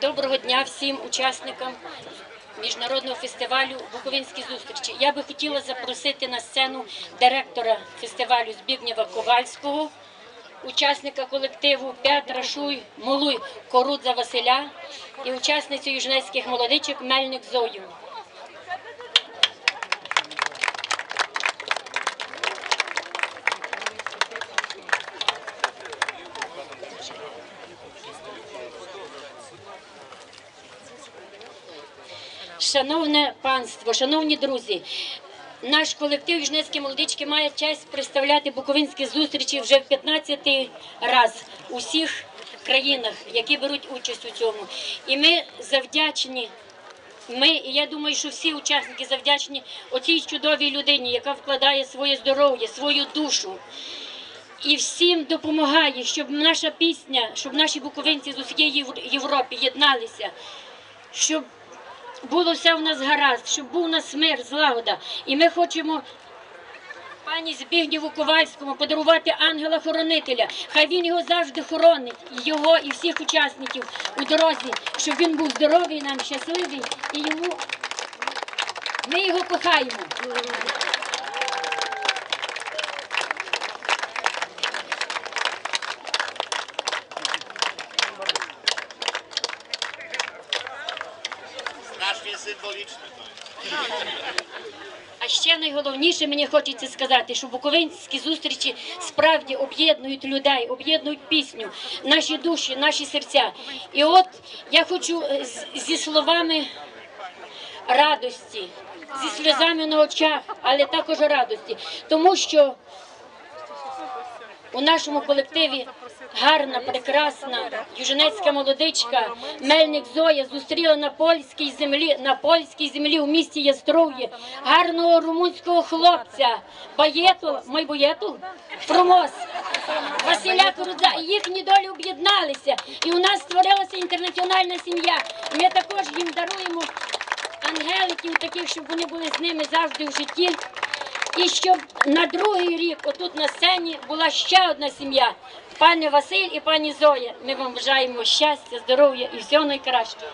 Доброго дня всім учасникам міжнародного фестивалю Буковинські зустрічі. Я би хотіла запросити на сцену директора фестивалю Збігнєва Ковальського, учасника колективу Петра Шуй Молуй Корудза Василя і учасницю южнецьких молодичок Мельник Зою. Шановне панство, шановні друзі, наш колектив Южнецькі молодички має честь представляти буковинські зустрічі вже в 15-й раз у всіх країнах, які беруть участь у цьому. І ми завдячні. Ми, і я думаю, що всі учасники завдячні оцій чудовій людині, яка вкладає своє здоров'я, свою душу і всім допомагає, щоб наша пісня, щоб наші буковинці з усієї Європи єдналися, щоб було все в нас гаразд, щоб був у нас мир, злагода. І ми хочемо пані Збігнєву Ковальському подарувати ангела-хоронителя. Хай він його завжди хоронить, його і всіх учасників у дорозі, щоб він був здоровий, нам щасливий і йому ми його кохаємо. Strasznie symboliczne. А ще найголовніше мені хочеться сказати, що буковинські зустрічі справді об'єднують людей, об'єднують пісню, наші душі, наші серця. І от я хочу е, зі словами радості, зі сльозами на очах, але також радості, тому що у нашому колективі гарна, прекрасна южнецька молодичка Мельник Зоя зустріла на польській землі, на польській землі у місті Ястров'ї гарного румунського хлопця Баєту, мой Боєту, Фромос, Василя Корудза. І їхні долі об'єдналися. І у нас створилася інтернаціональна сім'я. Ми також їм даруємо ангеликів, таких, щоб вони були з ними завжди в житті. І щоб на другий рік, отут на сцені, була ще одна сім'я. Пане Василь і пані Зоя. Ми вам бажаємо щастя, здоров'я і всього найкращого.